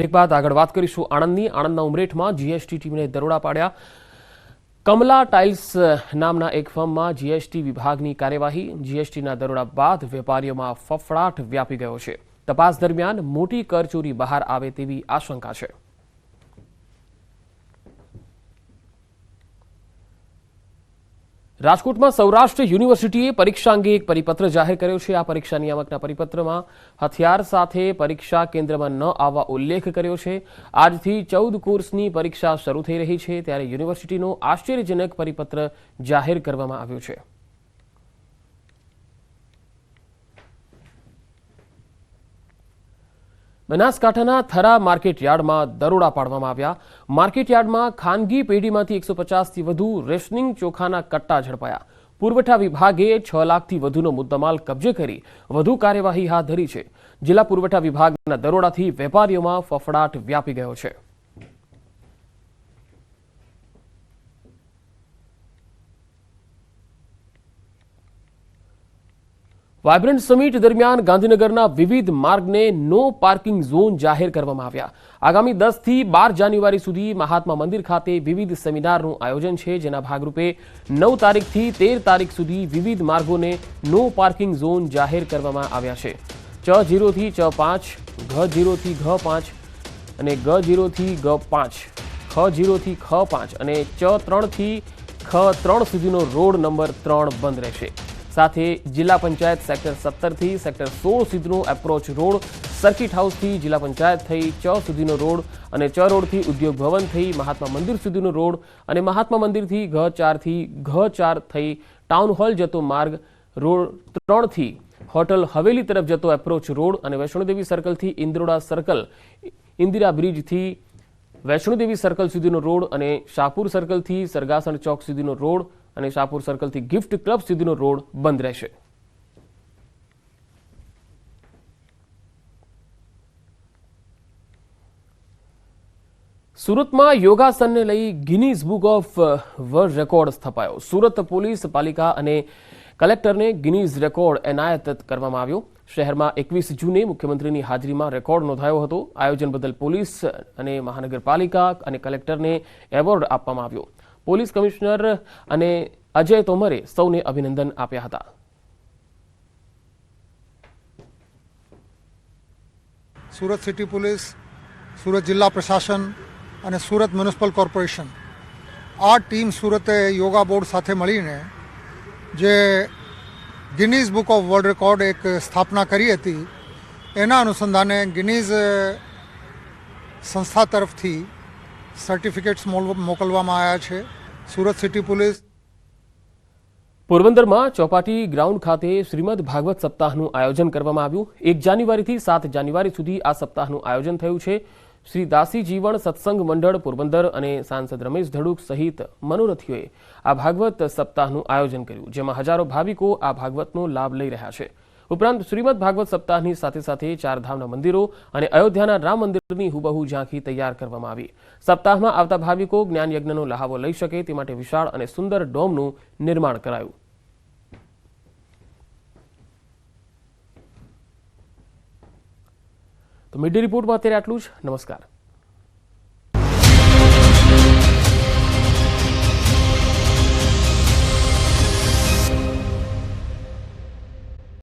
Break બાદ આગળ વાત કરીશું આણંદની. આણંદના ઉમરેઠમાં જીએસટી ટીમને દરોડા પાડ્યા. કમલા ટાઇલ્સ નામના એક ફર્મમાં જીએસટી વિભાગની કાર્યવાહી. જીએસટીના દરોડા બાદ વેપારીઓમાં ફફડાટ વ્યાપી ગયો છે. તપાસ દરમિયાન મોટી કરચોરી બહાર આવે તેવી આશંકા છે. રાજકોટમાં સૌરાષ્ટ્ર યુનિવર્સિટીએ પરીક્ષા અંગે એક પરિપત્ર જાહેર કર્યો છે. આ પરીક્ષા નિયામકના પરિપત્રમાં હથિયાર સાથે પરીક્ષા કેન્દ્રમાં ન આવવા ઉલ્લેખ કર્યો છે. આજથી ચૌદ કોર્સની પરીક્ષા શરૂ થઈ રહી છે. ત્યારે યુનિવર્સિટીનો આશ્ચર્યજનક પરિપત્ર જાહેર કરવામાં આવ્યો છે. બનાસકાંઠાના થરા માર્કેટયાર્ડમાં દરોડા પાડવામાં આવ્યા. માર્કેટયાર્ડમાં ખાનગી પેઢીમાંથી એકસો પચાસથી વધુ રેશનિંગ ચોખાના કટ્ટા ઝડપાયા. પુરવઠા વિભાગે છ લાખથી વધુનો મુદ્દામાલ કબજે કરી વધુ કાર્યવાહી હાથ ધરી છે. જિલ્લા પુરવઠા વિભાગના દરોડાથી વેપારીઓમાં ફફડાટ વ્યાપી ગયો છે. વાયબ્રન્ટ સમિટ દરમિયાન ગાંધીનગરના વિવિધ માર્ગને નો પાર્કિંગ ઝોન જાહેર કરવામાં આવ્યા. આગામી દસથી બાર જાન્યુઆરી સુધી મહાત્મા મંદિર ખાતે વિવિધ સેમિનારનું આયોજન છે, જેના ભાગરૂપે નવ તારીખથી તેર તારીખ સુધી વિવિધ માર્ગોને નો પાર્કિંગ ઝોન જાહેર કરવામાં આવ્યા છે. ચ જીરોથી ચ પાંચ, ઘ જીરોથી ઘ પાંચ અને ગ જીરોથી ગ પાંચ, ખ જીરોથી ખ પાંચ અને ચ ત્રણથી ખ ત્રણ સુધીનો રોડ નંબર ત્રણ બંધ રહેશે. સાથે જિલ્લા પંચાયત સેક્ટર સત્તરથી સેક્ટર સોળ સુધીનો એપ્રોચ રોડ સર્કિટ હાઉસથી જિલ્લા પંચાયત થઈ ચ સુધીનો રોડ અને ચ રોડથી ઉદ્યોગ ભવન થઈ મહાત્મા મંદિર સુધીનો રોડ અને મહાત્મા મંદિરથી ઘ ચારથી ઘ ચાર થઈ ટાઉન હોલ જતો માર્ગ, રોડ ત્રણથી હોટલ હવેલી તરફ જતો એપ્રોચ રોડ અને વૈષ્ણોદેવી સર્કલથી ઇન્દ્રોડા સર્કલ ઇન્દિરા બ્રિજથી વૈષ્ણોદેવી સર્કલ સુધીનો રોડ અને શાહપુર સર્કલથી સરગાસણ ચોક સુધીનો રોડ અને શાહપુર સર્કલથી ગિફ્ટ ક્લબ સુધીનો રોડ બંધ રહેશે. સુરતમાં યોગાસનને લઈ Guinness book of world record સ્થપાયો. Surat police, પાલિકા અને કલેક્ટરને ગિનીઝ રેકોર્ડ એનાયત કરવામાં આવ્યો. શહેરમાં એકવીસ જૂને મુખ્યમંત્રીની હાજરીમાં રેકોર્ડ નોંધાયો હતો. આયોજન બદલ પોલીસ અને મહાનગરપાલિકા અને કલેક્ટરને એવોર્ડ આપવામાં આવ્યો. પોલીસ કમિશનર અને અજય તોમરે સૌને અભિનંદન આપ્યા હતા. સુરત સિટી પોલીસ, સુરત જિલ્લા પ્રશાસન અને સુરત મ્યુનિસિપલ કોર્પોરેશન આ ટીમ સુરતે યોગા બોર્ડ સાથે મળીને જે Guinness book of world record એક સ્થાપના કરી હતી, એના અનુસંધાને ગિનીઝ સંસ્થા તરફથી સર્ટિફિકેટ્સ મોકલવામાં આવ્યા છે. Surat city police. પોરબંદરમાં ચોપાટી ગ્રાઉન્ડ ખાતે શ્રીમદ ભાગવત સપ્તાહનું આયોજન કરવામાં આવ્યું. એક જાન્યુઆરીથી સાત જાન્યુઆરી સુધી આ સપ્તાહનું આયોજન થયું છે. શ્રી દાસી જીવન સત્સંગ મંડળ પોરબંદર અને સાંસદ રમેશ ધડુક સહિત મનોરથીઓએ આ ભાગવત સપ્તાહનું આયોજન કર્યું, જેમાં હજારો ભાવિકો આ ભાગવતનો લાભ લઈ રહ્યા છે. ઉપરાંત શ્રીમદ ભાગવત સપ્તાહની સાથે સાથે ચારધામના મંદિરો અને અયોધ્યાના રામ મંદિરની હુબહુ ઝાંખી તૈયાર કરવામાં આવી. સપ્તાહમાં આવતા ભાવિકો જ્ઞાન યજ્ઞનો લહાવો લઈ શકે તે માટે વિશાળ અને સુંદર ડોમનું નિર્માણ કરાયું. તો મિડ રિપોર્ટમાં અત્યારે આટલું જ. નમસ્કાર.